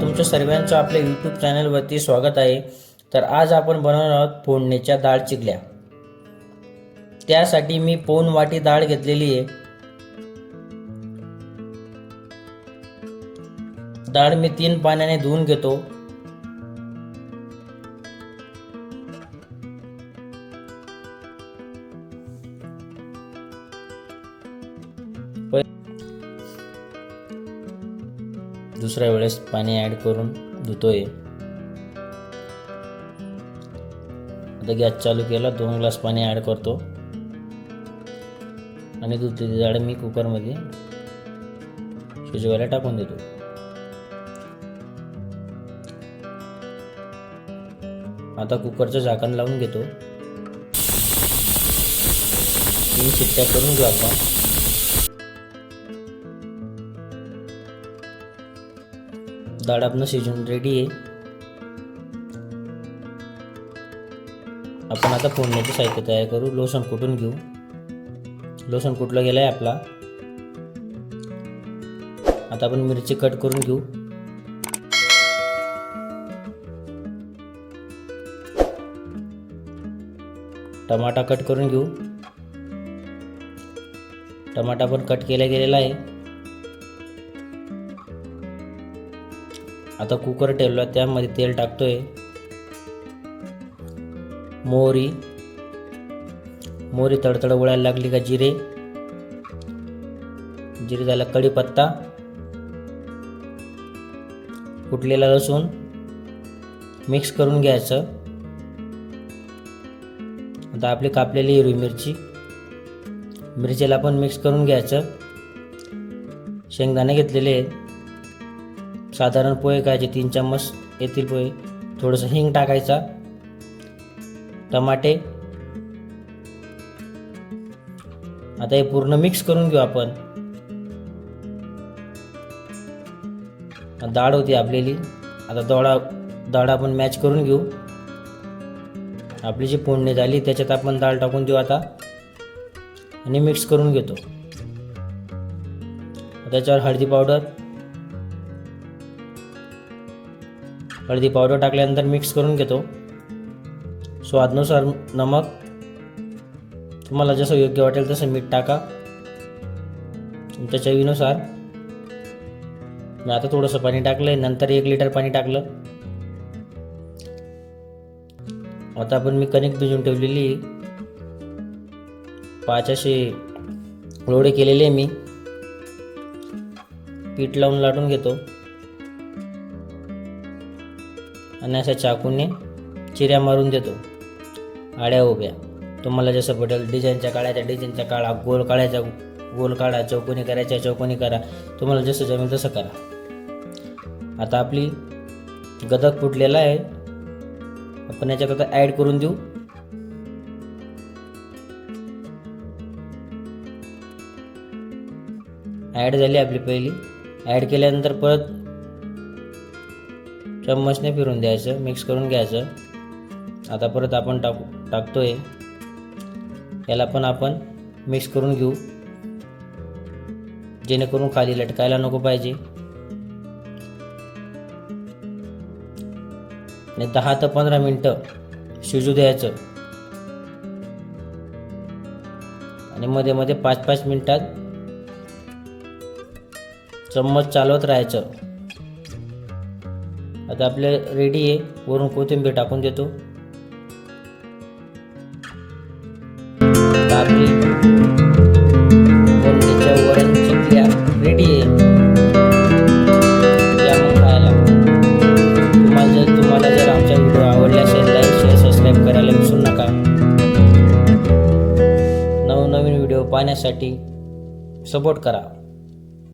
तुमच्या सर्वांचं आपल्या यूट्यूब चॅनलवरती स्वागत आहे. तर आज आपण बनवणार आहोत फोडणीच्या डाळ चिकल्या त्यासाठी मी पोन वाटी डाळ घेतलेली आहे. डाळ मी तीन पाण्याने धुवून घेतो. दुसऱ्या वेळेस पाणी ॲड करून धुतोय. आता गॅस चालू केला दोन ग्लास पाणी ॲड करतो. आणि धुतलेली डाळ मी कुकरमध्ये शिजवायला टाकून देतो. आता कुकरचं झाकण लावून घेतो. तीन शिट्ट्या करून घेऊ आपण. डाळ आपण शिजून रेडी आहे. आपण आता फोडण्याचे साहित्य तयार करू. लोसन कुटून घेऊ? लसूण कुठला गेलं आहे आपला? आता आपण मिरची कट करून घेऊ. टमाटा कट करून घेऊ. टमाटा पण कट केला गेलेला आहे. आता कुकर ठेवला त्यामध्ये तेल टाकतोय. मोहरी. मोहरी तडतड उळायला लागली का जिरे? जिरे झाला कढीपत्ता. कुटलेला लसूण. मिक्स करून घ्यायचं. आता आपली कापलेली हिरवी मिरची. मिरचीला पण मिक्स करून घ्यायचं. शेंगदाणे घेतलेले आहेत. साधारण पोहे खायचे तीन चम्मच येतील पोहे. थोडंसं हिंग टाकायचा. टमाटे. आता हे पूर्ण मिक्स करून घेऊ आपण. डाळ होती आपलेली. आता दोडा डाळ आपण मॅच करून घेऊ. आपली जी फोडणी झाली त्याच्यात आपण डाळ टाकून देऊ आता. आणि मिक्स करून घेतो. त्याच्यावर हळदी पावडर. हळदी पावडर टाकल्यानंतर मिक्स करून घेतो. स्वादनुसार नमक तुम्हाला जसं योग्य वाटेल तसं मीठ टाका. तुमच्या चवीनुसार मी आता थोडंसं पाणी टाकलं आहे नंतर एक लिटर पाणी टाकलं. आता आपण मी कणिक भिजून ठेवलेली आहे. पाच असे लोडे केलेले आहे मी. पीठ लावून लाटून घेतो. आणि अशा चाकूने चिऱ्या मारून देतो. आड्या उभ्या. तुम्हाला जसं पटेल डिझाईनच्या काढायच्या डिझाईनच्या काढा गोल काढायचा गोल काढा चौकोनी करायच्या चौकोनी करा. तुम्हाला जसं जमेल तसं करा. आता आपली गदक फुटलेला आहे. आपण याच्यात आता ॲड करून देऊ. ॲड झाली आपली पहिली. ॲड केल्यानंतर परत चम्मचने फिरून द्यायचं मिक्स करून घ्यायचं. आता परत आपण टाकू टाकतोय. याला पण आपण मिक्स करून घेऊ. जेणेकरून खाली लटकायला नको पाहिजे. आणि दहा ते पंधरा मिनटं शिजू द्यायचं. आणि मध्ये मध्ये पाच पाच मिनिटात चम्मच चालवत राहायचं. आता आपले रेडी आहे. वरून कोथिंबीर टाकून देतो. आता आपली फोडणीच्या वरण चिकल्या रेडी आहे. या मग खायला. तुम्हाला जर तुम्हाला जर आमचा व्हिडिओ आवडला असेल लाईक शेअर सबस्क्राईब करायला विसरू नका. नवनवीन व्हिडिओ पाहण्यासाठी सपोर्ट करा.